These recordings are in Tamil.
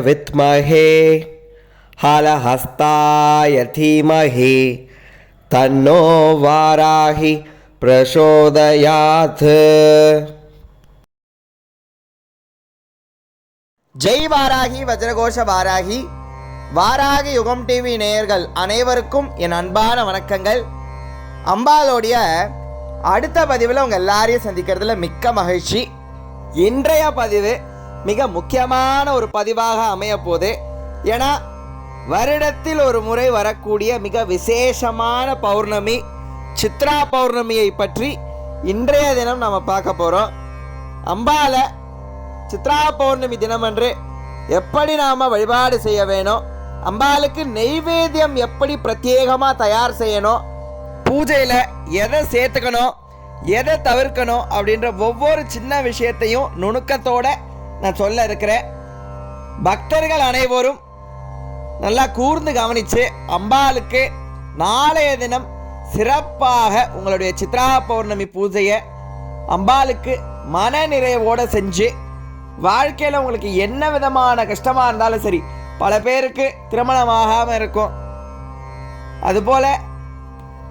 विद्महे हलहस्ताय धीमहि तन्नो वाराहि प्रचोदयात् ஜெய் வாராகி வஜ்ரகோஷ வாராகி வாராகி யுகம் டிவி நேயர்கள் அனைவருக்கும் என் அன்பான வணக்கங்கள் அம்பாலோடைய அடுத்த பதிவில் உங்கள் எல்லாரையும் சந்திக்கிறதுல மிக்க மகிழ்ச்சி இன்றைய பதிவு மிக முக்கியமான ஒரு பதிவாக அமைய போது ஏன்னா வருடத்தில் ஒரு முறை வரக்கூடிய மிக விசேஷமான பௌர்ணமி சித்ரா பௌர்ணமியை பற்றி இன்றைய தினம் நம்ம பார்க்க போகிறோம் அம்பால சித்ரா பௌர்ணமி தினமன்று எப்படி நாம் வழிபாடு செய்ய வேணும் அம்பாளுக்கு நெய்வேத்தியம் எப்படி பிரத்யேகமாக தயார் செய்யணும் பூஜையில் எதை சேர்த்துக்கணும் எதை தவிர்க்கணும் அப்படின்ற ஒவ்வொரு சின்ன விஷயத்தையும் நுணுக்கத்தோட நான் சொல்ல இருக்கிறேன். பக்தர்கள் அனைவரும் நல்லா கூர்ந்து கவனித்து அம்பாளுக்கு நாளைய தினம் சிறப்பாக உங்களுடைய சித்ரா பௌர்ணமி பூஜையை அம்பாளுக்கு மன நிறைவோடு செஞ்சு வாழ்க்கையில் உங்களுக்கு என்ன விதமான கஷ்டமாக இருந்தாலும் சரி பல பேருக்கு திருமணமாகாமல் இருக்கும். அதுபோல்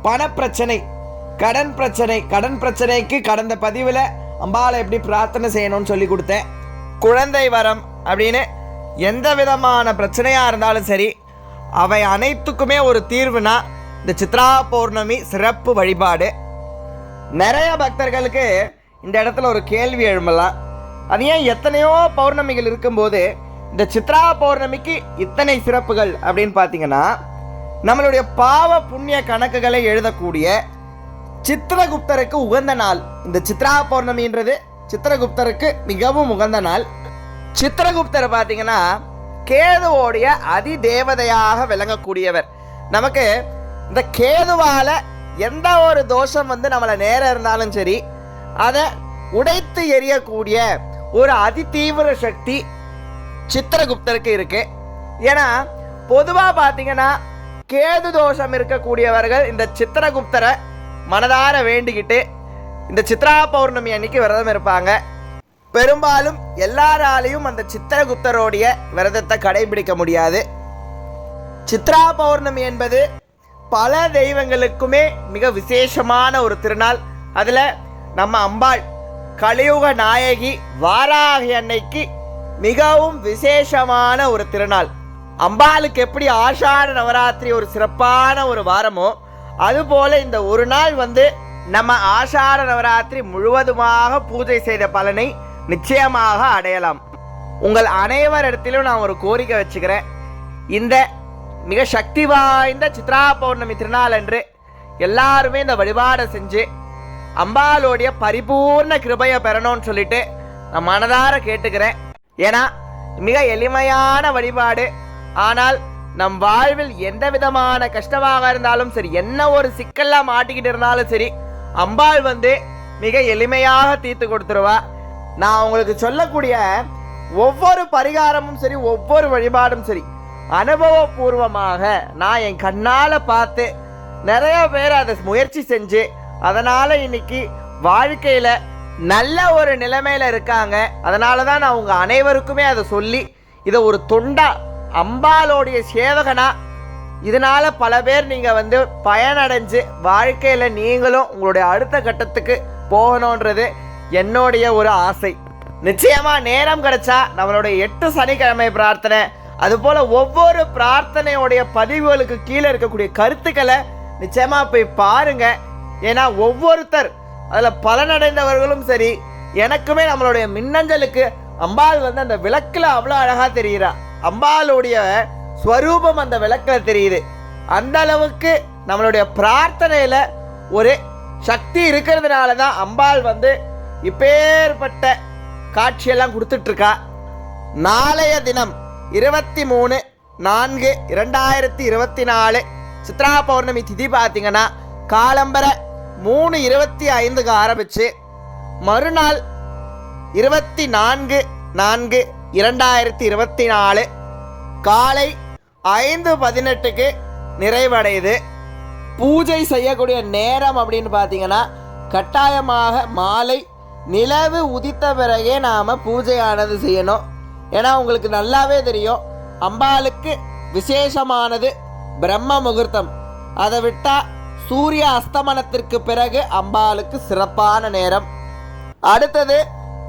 பணப்பிரச்சனை கடன் பிரச்சனை கடன் பிரச்சனைக்கு கடந்த பதிவில் அம்பாளை எப்படி பிரார்த்தனை செய்யணும்னு சொல்லி கொடுத்தேன். குழந்தை வரம் அப்படின்னு எந்த விதமான பிரச்சனையாக இருந்தாலும் சரி அவை அனைத்துக்குமே ஒரு தீர்வுனா இந்த சித்ரா பௌர்ணமி சிறப்பு வழிபாடு. நிறைய பக்தர்களுக்கு இந்த இடத்துல ஒரு கேள்வி எழும்பலாம். அது ஏன் எத்தனையோ பௌர்ணமிகள் இருக்கும்போது இந்த சித்ரா பௌர்ணமிக்கு இத்தனை சிறப்புகள் அப்படின்னு பார்த்தீங்கன்னா நம்மளுடைய பாவ புண்ணிய கணக்குகளை எழுதக்கூடிய சித்திரகுப்தருக்கு உகந்த நாள் இந்த சித்ரா பௌர்ணமின்றது. சித்திரகுப்தருக்கு மிகவும் உகந்த நாள். சித்திரகுப்தர் பார்த்தீங்கன்னா கேதுவோடைய அதி தேவதையாக விளங்கக்கூடியவர். நமக்கு இந்த கேதுவால் எந்த ஒரு தோஷம் வந்து நம்மளை நேரம் இருந்தாலும் சரி அதை உடைத்து எரியக்கூடிய ஒரு அதி தீவிர சக்தி சித்திரகுப்தருக்கு இருக்கு. ஏன்னா பொதுவாக பார்த்தீங்கன்னா கேது தோஷம் இருக்கக்கூடியவர்கள் இந்த சித்திரகுப்தரை மனதார வேண்டிக்கிட்டு இந்த சித்ரா பௌர்ணமி அன்னைக்கு விரதம் இருப்பாங்க. பெரும்பாலும் எல்லாராலையும் அந்த சித்திரகுப்தரோடைய விரதத்தை கடைபிடிக்க முடியாது. சித்ரா பௌர்ணமி என்பது பல தெய்வங்களுக்குமே மிக விசேஷமான ஒரு திருநாள். அதில் நம்ம அம்பாள் கலியுக நாயகி வாராகி அன்னைக்கு மிகவும் விசேஷமான ஒரு திருநாள். அம்பாளுக்கு எப்படி ஆஷாட நவராத்திரி ஒரு சிறப்பான ஒரு வாரமோ அதுபோல இந்த ஒரு நாள் வந்து நம்ம ஆஷாட நவராத்திரி முழுவதுமாக பூஜை செய்த பலனை நிச்சயமாக அடையலாம். உங்கள் அனைவரிடத்திலும் நான் ஒரு கோரிக்கை வச்சுக்கிறேன். இந்த மிக சக்தி வாய்ந்த சித்ரா பௌர்ணமி திருநாள் அன்று எல்லாருமே இந்த வழிபாடை செஞ்சு அம்பாலோடைய பரிபூர்ண கிருபையை பெறணும்னு சொல்லிட்டு நான் மனதார கேட்டுக்கிறேன். ஏன்னா மிக எளிமையான வழிபாடு. ஆனால் நம் வாழ்வில் எந்த விதமான கஷ்டமாக இருந்தாலும் சரி என்ன ஒரு சிக்கலாக மாட்டிக்கிட்டு இருந்தாலும் சரி அம்பாள் வந்து மிக எளிமையாக தீர்த்து கொடுத்துருவா. நான் உங்களுக்கு சொல்லக்கூடிய ஒவ்வொரு பரிகாரமும் சரி ஒவ்வொரு வழிபாடும் சரி அனுபவபூர்வமாக நான் என் கண்ணால் பார்த்து நிறைய பேர் அதை முயற்சி செஞ்சு அதனால் இன்னைக்கு வாழ்க்கையில் நல்ல ஒரு நிலைமையில் இருக்காங்க. அதனால தான் நான் உங்கள் அனைவருக்குமே அதை சொல்லி இதை ஒரு தொண்டா அம்பாலோடைய சேவகனாக இதனால் பல பேர் நீங்கள் வந்து பயனடைஞ்சு வாழ்க்கையில் நீங்களும் உங்களுடைய அடுத்த கட்டத்துக்கு போகணுன்றது என்னுடைய ஒரு ஆசை. நிச்சயமாக நேரம் கிடைச்சா நம்மளுடைய எட்டு சனிக்கிழமை பிரார்த்தனை அதுபோல் ஒவ்வொரு பிரார்த்தனையுடைய பதிவுகளுக்கு கீழே இருக்கக்கூடிய கருத்துக்களை நிச்சயமாக போய் பாருங்கள் ஏன்னா ஒவ்வொருத்தர் அதில் பலனடைந்தவர்களும் சரி எனக்குமே நம்மளுடைய மின்னஞ்சலுக்கு அம்பாள் வந்து அந்த விளக்கில் அவ்வளோ அழகாக தெரிகிறா அம்பாளுடைய ஸ்வரூபம் அந்த விளக்கில் தெரியுது. அந்த அளவுக்கு நம்மளுடைய பிரார்த்தனையில் ஒரு சக்தி இருக்கிறதுனால தான் அம்பாள் வந்து இப்பேற்பட்ட காட்சியெல்லாம் கொடுத்துட்ருக்கா. நாளைய தினம் இருபத்தி மூணு நான்கு இரண்டாயிரத்தி இருபத்தி நாலு சித்ரா பௌர்ணமி திதி பார்த்தீங்கன்னா காலம்பர மூணு இருபத்தி ஐந்துக்கு ஆரம்பித்து மறுநாள் இருபத்தி நான்கு நான்கு இரண்டாயிரத்தி இருபத்தி நாலு காலை ஐந்து பதினெட்டுக்கு நிறைவடையுது. பூஜை செய்யக்கூடிய நேரம் அப்படின்னு பார்த்தீங்கன்னா கட்டாயமாக மாலை நிலவு உதித்த பிறகே நாம் பூஜையானது செய்யணும். ஏன்னா உங்களுக்கு நல்லாவே தெரியும் அம்பாளுக்கு விசேஷமானது பிரம்ம முகூர்த்தம். அதை விட்டால் சூரிய அஸ்தமனத்திற்கு பிறகு அம்பாளுக்கு சிறப்பான நேரம். அடுத்தது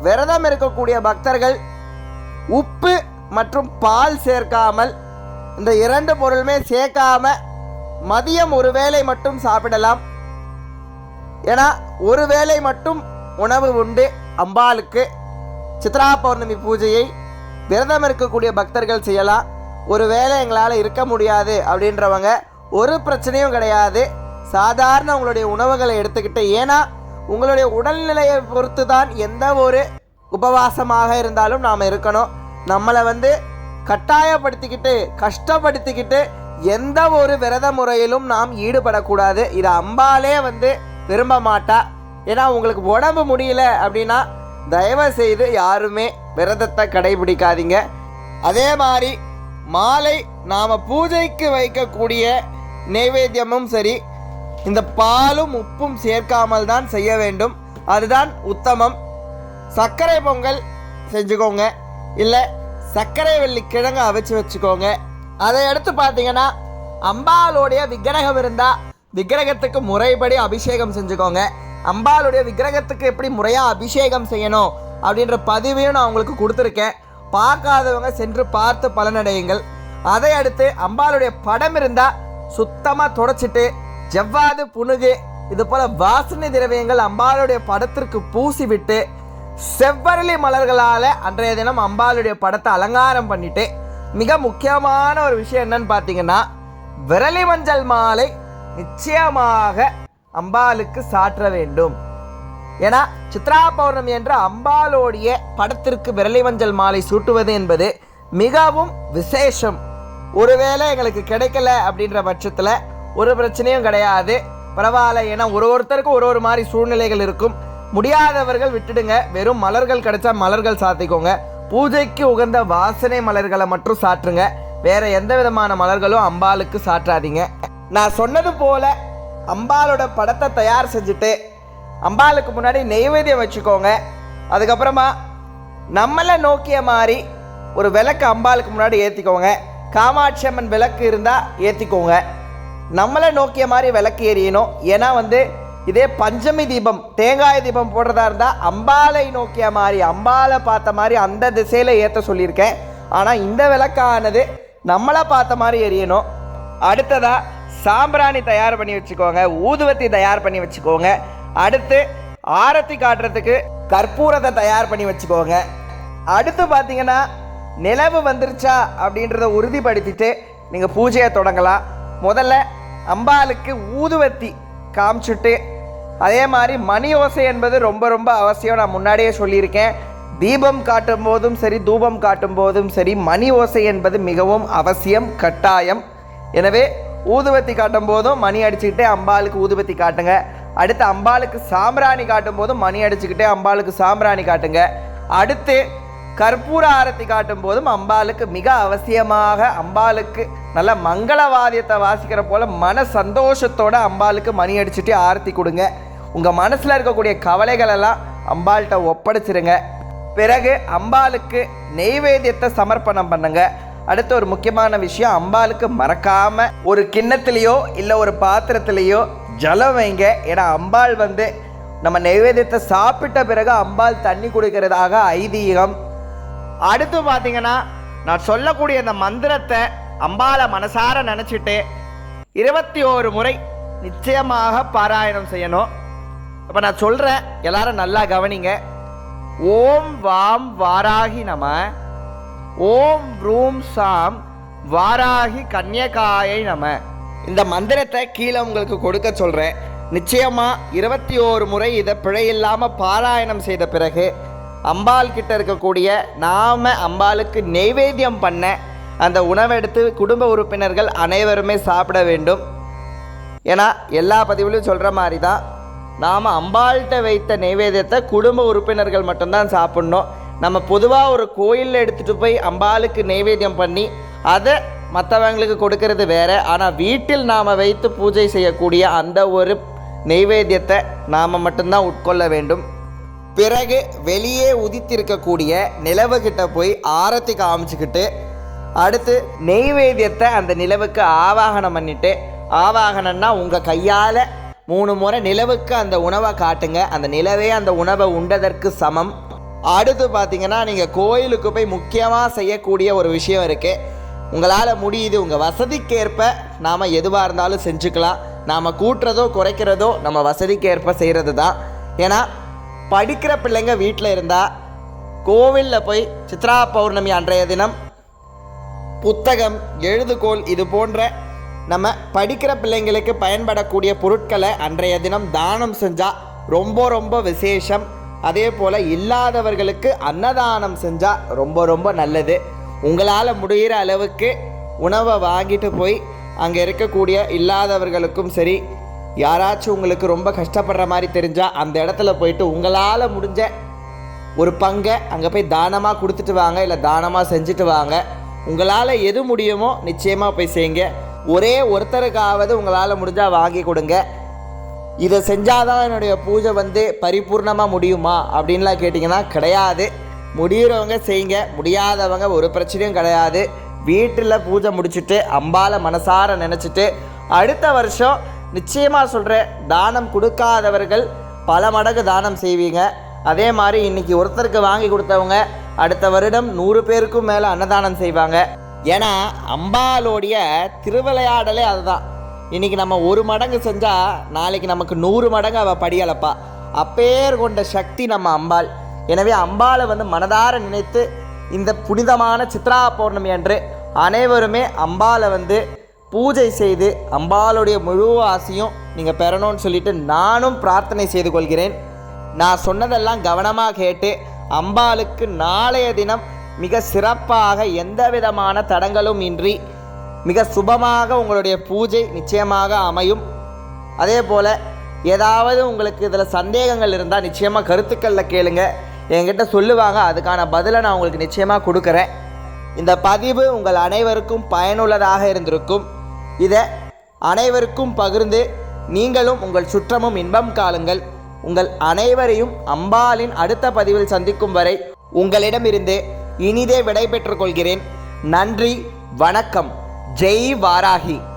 விரதம் இருக்கக்கூடிய பக்தர்கள் உப்பு மற்றும் பால் சேர்க்காமல் இந்த இரண்டு பொருளுமே சேர்க்காம மதியம் ஒரு வேளை மட்டும் சாப்பிடலாம். ஏன்னா ஒரு வேளை மட்டும் உணவு உண்டு அம்பாளுக்கு. சித்ரா பௌர்ணமி பூஜையை விரதம் இருக்கக்கூடிய பக்தர்கள் செய்யலாம். ஒரு வேளை எங்களால் இருக்க முடியாது அப்படின்றவங்க ஒரு பிரச்சனையும் கிடையாது. சாதாரண உங்களுடைய உணவுகளை எடுத்துக்கிட்டு ஏன்னா உங்களுடைய உடல்நிலையை பொறுத்து தான் எந்த ஒரு உபவாசமாக இருந்தாலும் நாம் இருக்கணும். நம்மளை வந்து கட்டாயப்படுத்திக்கிட்டு கஷ்டப்படுத்திக்கிட்டு எந்த ஒரு விரத முறையிலும் நாம் ஈடுபடக்கூடாது. இது அம்பாலே வந்து விரும்ப மாட்டா. ஏன்னா உங்களுக்கு உடம்பு முடியல அப்படின்னா தயவு செய்து யாருமே விரதத்தை கடைபிடிக்காதீங்க. அதே மாதிரி மாலை நாம் பூஜைக்கு வைக்கக்கூடிய நைவேத்தியமும் சரி இந்த பாலும் உப்பும் சேர்க்காமல் தான் செய்ய வேண்டும். அதுதான் உத்தமம். சர்க்கரை பொங்கல் செஞ்சுக்கோங்க. இல்லை சர்க்கரை வெள்ளி கிழங்கு அவிச்சு வச்சுக்கோங்க. அதை எடுத்து பார்த்தீங்கன்னா அம்பாளுடைய விக்கிரகம் இருந்தால் விக்கிரகத்துக்கு முறைப்படி அபிஷேகம் செஞ்சுக்கோங்க. அம்பாளுடைய விக்கிரகத்துக்கு எப்படி முறையாக அபிஷேகம் செய்யணும் அப்படின்ற பதிவையும் நான் உங்களுக்கு கொடுத்துருக்கேன். பார்க்காதவங்க சென்று பார்த்து பலனடையுங்கள். அதை அடுத்து அம்பாளுடைய படம் இருந்தால் சுத்தமாக தொடச்சிட்டு ஜவ்வாது புனுகு இது போல் வாசனை திரவியங்கள் அம்பாளுடைய படத்திற்கு பூசி விட்டு செவ்வரளி மலர்களால் அன்றைய தினம் அம்பாளுடைய படத்தை அலங்காரம் பண்ணிட்டு மிக முக்கியமான ஒரு விஷயம் என்னன்னு பார்த்தீங்கன்னா விரலி மஞ்சள் மாலை நிச்சயமாக அம்பாளுக்கு சாற்ற வேண்டும். ஏன்னா சித்ரா பௌர்ணமி என்ற அம்பாலோடைய படத்திற்கு விரலி மஞ்சள் மாலை சூட்டுவது என்பது மிகவும் விசேஷம். ஒருவேளை எங்களுக்கு கிடைக்கல அப்படின்ற பட்சத்தில் ஒரு பிரச்சனையும் கிடையாது. பரவாயில்ல ஏன்னா ஒரு ஒருத்தருக்கும் ஒரு ஒரு மாதிரி சூழ்நிலைகள் இருக்கும். முடியாதவர்கள் விட்டுடுங்க. வெறும் மலர்கள் கிடைச்சா மலர்கள் சாத்திக்கோங்க. பூஜைக்கு உகந்த வாசனை மலர்களை மட்டும் சாற்றுங்க. வேற எந்த விதமான மலர்களும் அம்பாளுக்கு சாற்றாதீங்க. நான் சொன்னது போல அம்பாளோட படத்தை தயார் செஞ்சுட்டு அம்பாளுக்கு முன்னாடி நெய்வேத்தியம் வச்சுக்கோங்க. அதுக்கப்புறமா நம்மளை நோக்கிய மாதிரி ஒரு விளக்கு அம்பாளுக்கு முன்னாடி ஏற்றிக்கோங்க காமாட்சி அம்மன் விளக்கு இருந்தால் ஏற்றிக்கோங்க நம்மளை நோக்கிய மாதிரி விளக்கு எரியணும் ஏன்னா வந்து இதே பஞ்சமி தீபம் தேங்காய் தீபம் போடுறதா இருந்தால் அம்பாலை நோக்கிய மாதிரி அம்பாலை பார்த்த மாதிரி அந்த திசையில் ஏற்ற சொல்லியிருக்கேன். ஆனால் இந்த விளக்கானது நம்மளை பார்த்த மாதிரி எரியணும். அடுத்ததாக சாம்பிராணி தயார் பண்ணி வச்சுக்கோங்க ஊதுவத்தி தயார் பண்ணி வச்சுக்கோங்க. அடுத்து ஆரத்தி காட்டுறதுக்கு கற்பூரத்தை தயார் பண்ணி வச்சுக்கோங்க. அடுத்து பார்த்தீங்கன்னா நிலவு வந்துருச்சா அப்படின்றத உறுதிப்படுத்திட்டு நீங்கள் பூஜையை தொடங்கலாம். முதல்ல அம்பாளுக்கு ஊதுவத்தி காமிச்சிட்டு அதே மாதிரி மணி ஓசை என்பது ரொம்ப ரொம்ப அவசியம். நான் முன்னாடியே சொல்லியிருக்கேன். தீபம் காட்டும் போதும் சரி தூபம் காட்டும் போதும் சரி மணி ஓசை என்பது மிகவும் அவசியம் கட்டாயம். எனவே ஊதுவத்தி காட்டும் போதும் மணி அடிச்சுக்கிட்டே அம்பாளுக்கு ஊதுவத்தி காட்டுங்க. அடுத்து அம்பாளுக்கு சாம்பிராணி காட்டும் போதும் மணி அடிச்சுக்கிட்டே அம்பாளுக்கு சாம்பிராணி காட்டுங்க. அடுத்து கற்பூர ஆரத்தி காட்டும் போதும் அம்பாளுக்கு மிக அவசியமாக அம்பாளுக்கு நல்ல மங்களவாதியத்தை வாசிக்கிற போல மன சந்தோஷத்தோட அம்பாளுக்கு மணி அடிச்சுட்டு ஆரத்தி கொடுங்க. உங்கள் மனசில் இருக்கக்கூடிய கவலைகள் எல்லாம் அம்பாள்கிட்ட ஒப்படைச்சிருங்க. பிறகு அம்பாளுக்கு நெய்வேத்தியத்தை சமர்ப்பணம் பண்ணுங்க. அடுத்து ஒரு முக்கியமான விஷயம் அம்பாளுக்கு மறக்காம ஒரு கிண்ணத்துலேயோ இல்லை ஒரு பாத்திரத்துலேயோ ஜலம் வைங்க. ஏன்னா அம்பாள் வந்து நம்ம நெய்வேத்தியத்தை சாப்பிட்ட பிறகு அம்பாள் தண்ணி குடிக்கிறதாக ஐதீகம். அடுத்து பார்த்தீங்கன்னா நான் சொல்லக்கூடிய இந்த மந்திரத்தை அம்பாளை மனசார நினச்சிட்டு இருபத்தி ஓரு முறை நிச்சயமாக பாராயணம் செய்யணும். இப்போ நான் சொல்கிறேன் எல்லாரும் நல்லா கவனிங்க. ஓம் வாம் வாராகி நம ஓம் ரூம் சாம் வாராகி கன்யகாயை நம. இந்த மந்திரத்தை கீழே உங்களுக்கு கொடுக்க சொல்கிறேன் நிச்சயமாக இருபத்தி ஓரு முறை இதை பிழையில்லாமல் பாராயணம் செய்த பிறகு அம்பாள் கிட்ட இருக்கக்கூடிய நாம அம்பாளுக்கு நெய்வேத்தியம் பண்ண அந்த உணவை எடுத்து குடும்ப உறுப்பினர்கள் அனைவருமே சாப்பிட வேண்டும். ஏன்னா எல்லா பதிவுலையும் சொல்கிற மாதிரி தான் நாம் அம்பாள்கிட்ட வைத்த நைவேத்தியத்தை குடும்ப உறுப்பினர்கள் மட்டும்தான் சாப்பிட்ணும். நம்ம பொதுவாக ஒரு கோயிலில் எடுத்துகிட்டு போய் அம்பாளுக்கு நைவேத்தியம் பண்ணி அதை மற்றவங்களுக்கு கொடுக்கறது வேறு. ஆனால் வீட்டில் நாம் வைத்து பூஜை செய்யக்கூடிய அந்த ஒரு நெய்வேத்தியத்தை நாம் மட்டும்தான் உட்கொள்ள வேண்டும். பிறகு வெளியே உதித்திருக்கக்கூடிய நிலவுகிட்ட போய் ஆரத்தி காமிச்சுக்கிட்டு அடுத்து நெய்வேத்தியத்தை அந்த நிலவுக்கு ஆவாகனம் பண்ணிட்டு ஆவாகனம்னா உங்கள் கையால் மூணு முறை நிலவுக்கு அந்த உணவை காட்டுங்க. அந்த நிலவே அந்த உணவை உண்டதற்கு சமம். அடுத்து பார்த்தீங்கன்னா நீங்கள் கோயிலுக்கு போய் முக்கியமாக செய்யக்கூடிய ஒரு விஷயம் இருக்குது உங்களால் முடியுது உங்கள் வசதிக்கேற்ப நாம் எதுவாக இருந்தாலும் செஞ்சுக்கலாம். நாம் கூட்டுறதோ குறைக்கிறதோ நம்ம வசதிக்கேற்ப செய்கிறது தான் ஏன்னா படிக்கிற பிள்ளைங்க வீட்டில் இருந்தால் கோவிலில் போய் சித்ரா பௌர்ணமி அன்றைய தினம் புத்தகம் எழுதுகோள் இது போன்ற நம்ம படிக்கிற பிள்ளைங்களுக்கு பயன்படக்கூடிய பொருட்களை அன்றைய தினம் தானம் செஞ்சால் ரொம்ப ரொம்ப விசேஷம். அதே போல் இல்லாதவர்களுக்கு அன்னதானம் செஞ்சால் ரொம்ப ரொம்ப நல்லது. உங்களால் முடிகிற அளவுக்கு உணவை வாங்கிட்டு போய் அங்கே இருக்கக்கூடிய இல்லாதவர்களுக்கும் சரி யாராச்சும் உங்களுக்கு ரொம்ப கஷ்டப்படுற மாதிரி தெரிஞ்சால் அந்த இடத்துல போயிட்டு உங்களால் முடிஞ்ச ஒரு பங்கை அங்கே போய் தானமாக கொடுத்துட்டு வாங்க இல்லை தானமாக செஞ்சுட்டு வாங்க. உங்களால் எது முடியுமோ நிச்சயமாக போய் செய்யுங்க. ஒரே ஒருத்தருக்காவது உங்களால் முடிஞ்சால் வாங்கி கொடுங்க. இதை செஞ்சாதான் என்னுடைய பூஜை வந்து பரிபூர்ணமாக முடியுமா அப்படின்லாம் கேட்டிங்கன்னா கிடையாது. முடிகிறவங்க செய்யுங்க முடியாதவங்க ஒரு பிரச்சனையும் கிடையாது. வீட்டில் பூஜை முடிச்சுட்டு அம்பால மனசார நினச்சிட்டு அடுத்த வருஷம் நிச்சயமாக சொல்கிறேன் தானம் கொடுக்காதவர்கள் பல மடங்கு தானம் செய்வீங்க. அதே மாதிரி இன்னைக்கு ஒருத்தருக்கு வாங்கி கொடுத்தவங்க அடுத்த வருடம் நூறு பேருக்கும் மேலே அன்னதானம் செய்வாங்க. ஏன்னா அம்பாலோடைய திருவிளையாடலே அதுதான். இன்னைக்கு நம்ம ஒரு மடங்கு செஞ்சால் நாளைக்கு நமக்கு நூறு மடங்கு அவள் படியளப்பா அப்பேர் கொண்ட சக்தி நம்ம அம்பாள். எனவே அம்பாளை வந்து மனதார நினைத்து இந்த புனிதமான சித்ரா பௌர்ணமி அன்று அனைவருமே அம்பாளை வந்து பூஜை செய்து அம்பாளுடைய முழு ஆசையும் நீங்கள் பெறணும்னு சொல்லிட்டு நானும் பிரார்த்தனை செய்து கொள்கிறேன். நான் சொன்னதெல்லாம் கவனமாக கேட்டு அம்பாளுக்கு நாளைய தினம் மிக சிறப்பாக எந்த விதமான தடங்களும் இன்றி மிக சுபமாக உங்களுடைய பூஜை நிச்சயமாக அமையும். அதே போல் ஏதாவது உங்களுக்கு இதில் சந்தேகங்கள் இருந்தால் நிச்சயமாக கருத்துக்களில் கேளுங்க. என்கிட்ட சொல்லுவாங்க அதுக்கான பதிலை நான் உங்களுக்கு நிச்சயமாக கொடுக்குறேன். இந்த பதிவு உங்கள் அனைவருக்கும் பயனுள்ளதாக இருந்திருக்கும். இதை அனைவருக்கும் பகிர்ந்து நீங்களும் உங்கள் சுற்றமும் இன்பம் காலுங்கள் உங்கள் அனைவரையும் அம்பாளின் அடுத்த பதிவில் சந்திக்கும் வரை உங்களிடமிருந்து இனிதே விடைபெற்றுக் கொள்கிறேன். நன்றி வணக்கம். ஜெய் வாராகி.